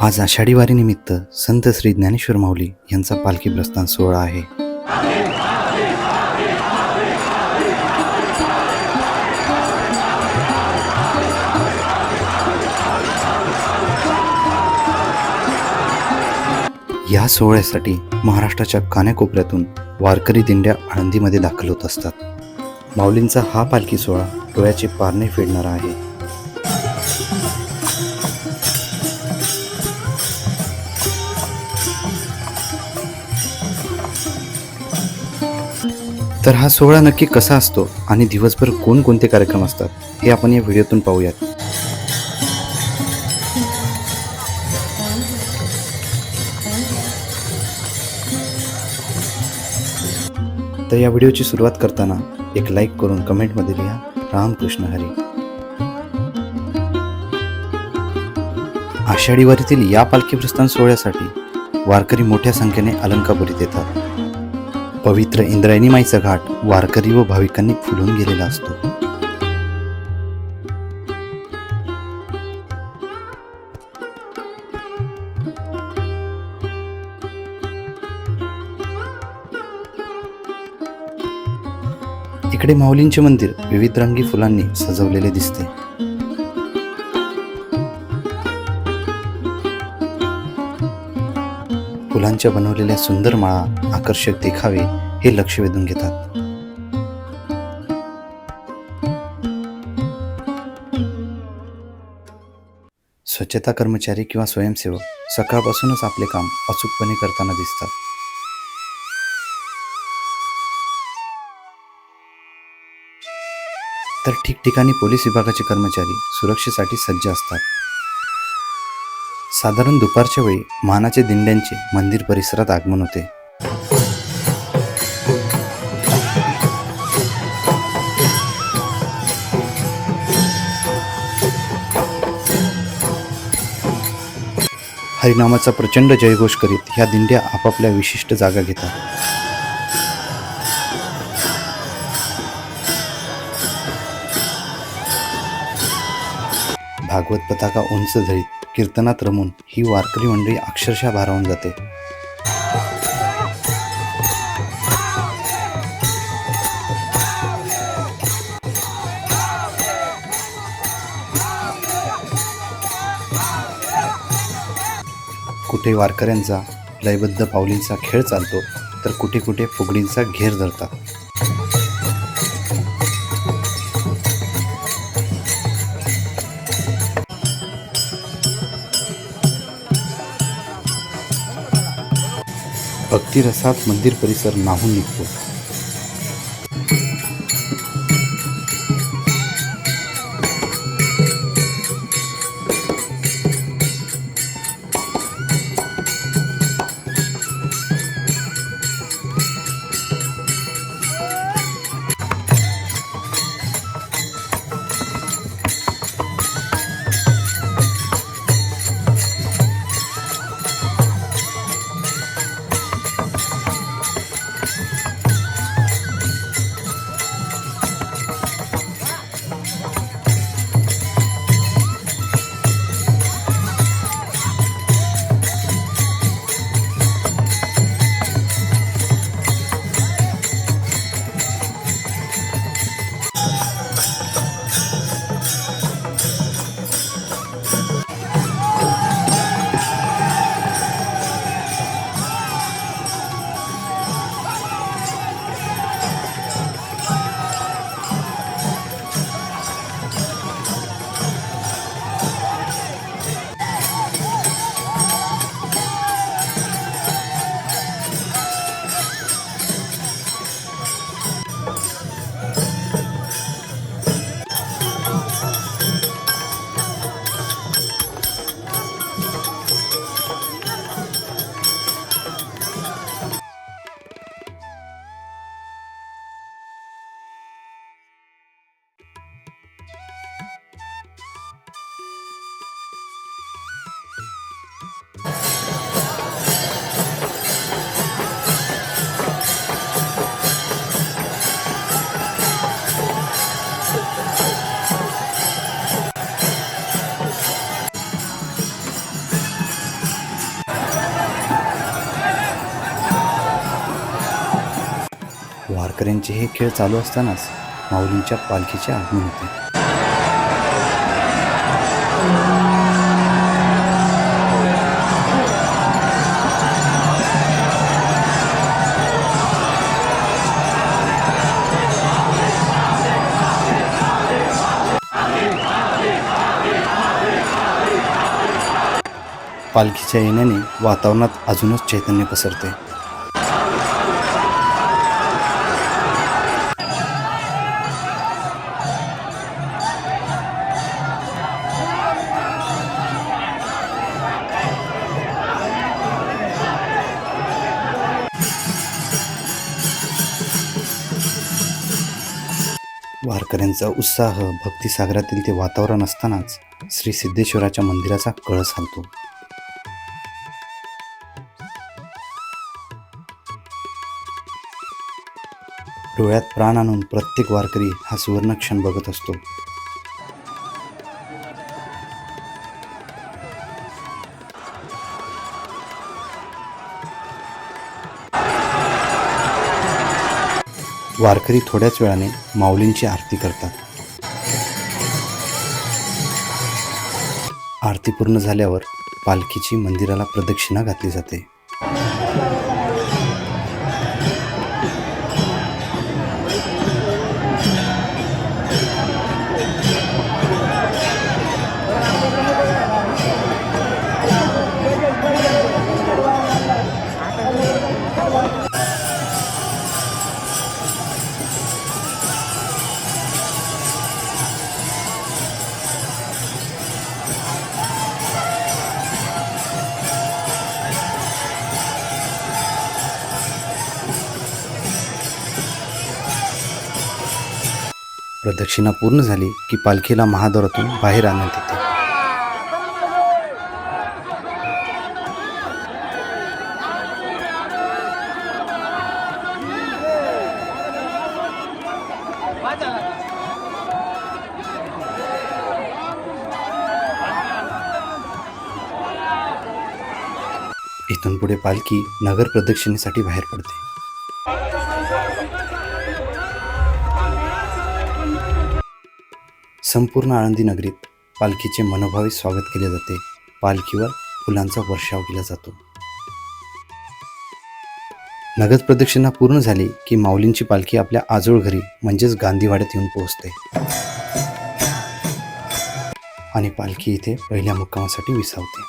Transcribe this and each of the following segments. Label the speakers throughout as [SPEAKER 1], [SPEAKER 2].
[SPEAKER 1] आज आषाढी वारीनिमित्त संत श्री ज्ञानेश्वर माऊली यांचा पालखी प्रस्थान सोहळा आहे. या सोहळ्यासाठी महाराष्ट्राच्या कान्याकोपऱ्यातून वारकरी दिंड्या आळंदीमध्ये दाखल होत असतात. माऊलींचा हा पालखी सोहळा डोळ्याचे पारणे फेडणारा आहे. तर हा सोहळा नक्की कसा असतो आणि दिवसभर कोणकोणते कार्यक्रम असतात हे आपण या व्हिडिओतून पाहूयात. तर या व्हिडिओची सुरुवात करताना एक लाईक करून कमेंटमध्ये लिहा रामकृष्ण हरी. आषाढी वारीतील या पालखी प्रस्थान सोहळ्यासाठी वारकरी मोठ्या संख्येने अलंकापुरीत येतात. पवित्र इंद्रायणी माईचा घाट वारकरी व भाविकांनी फुलून गेलेला असतो. इकडे माऊलींचे मंदिर विविध रंगी फुलांनी सजवलेले दिसते. फुलांच्या बनवलेल्या सुंदर माळा आकर्षक देखावे हे लक्ष वेधून घेतात. स्वच्छता कर्मचारी किंवा स्वयंसेवक सकाळपासूनच आपले काम अचूकपणे करताना दिसतात. तर ठिकठिकाणी पोलीस विभागाचे कर्मचारी सुरक्षेसाठी सज्ज असतात. साधारण दुपारच्या वेळी मानाचे दिंड्यांचे मंदिर परिसरात आगमन होते. हरिनामाचा प्रचंड जयघोष करीत ह्या दिंड्या आपापल्या विशिष्ट जागा घेतात. भागवत पताका उंच धरीत कीर्तनात रमून ही वारकरी मंडळी अक्षरशः भारावून जाते. कुठे वारकऱ्यांचा लयबद्ध पावलींचा खेळ चालतो तर कुठे कुठे फुगडींचा घेर धरतात. भक्तिरसात मंदिर परिसर नाहून निघतो. वारकऱ्यांचे हे खेळ चालू असतानाच माऊलींच्या पालखीचे आगमन होते. पालखीच्या येण्याने वातावरणात अजूनच चैतन्य पसरते. वारकऱ्यांचा उत्साह भक्तिसागरातील ते वातावरण असतानाच श्री सिद्धेश्वराच्या मंदिराचा कळस हलतो. डोळ्यात प्राण आणून प्रत्येक वारकरी हा सुवर्णक्षण बघत असतो. वारकरी थोड्याच वेळाने माऊलींची आरती करतात. आरती पूर्ण झाल्यावर पालखीची मंदिराला प्रदक्षिणा घातली जाते. प्रदक्षिणा पूर्ण झाली की पालखीला महाद्वारातून बाहेर आणण्यात येते. इथून पुढे पालखी नगर प्रदक्षिणेसाठी बाहेर पडते. संपूर्ण आळंदी नगरीत पालखीचे मनोभावे स्वागत केले जाते. पालखीवर फुलांचा वर्षाव केला जातो. नगद प्रदक्षिणा पूर्ण झाली की माऊलींची पालखी आपल्या आजोळ घरी म्हणजेच गांधीवाड्यात येऊन पोहोचते. आणि पालखी इथे पहिल्या मुक्कामासाठी विसावते.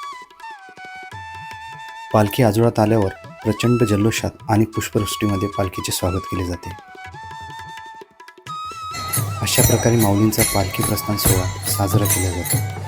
[SPEAKER 1] पालखी आजोळात आल्यावर प्रचंड जल्लोषात आणि पुष्पवृष्टीमध्ये पालखीचे स्वागत केले जाते. अशा प्रकारे माऊलींचा पालखी प्रस्थान सोहळा साजरा केला जातो.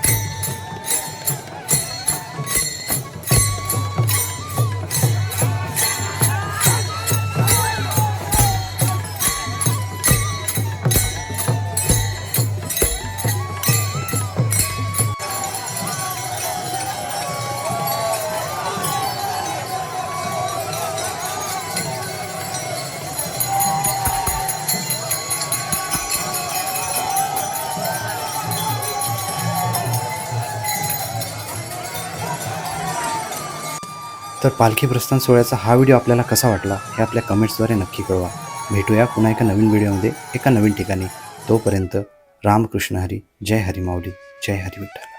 [SPEAKER 1] तर पालखी प्रस्थान सोहळ्याचा हा व्हिडिओ आपल्याला कसा वाटला हे आपल्या कमेंट्सद्वारे नक्की कळवा. भेटूया पुन्हा एका नवीन व्हिडिओमध्ये एका नवीन ठिकाणी. तोपर्यंत रामकृष्ण हरी जय हरी माऊली जय हरी विठ्ठल.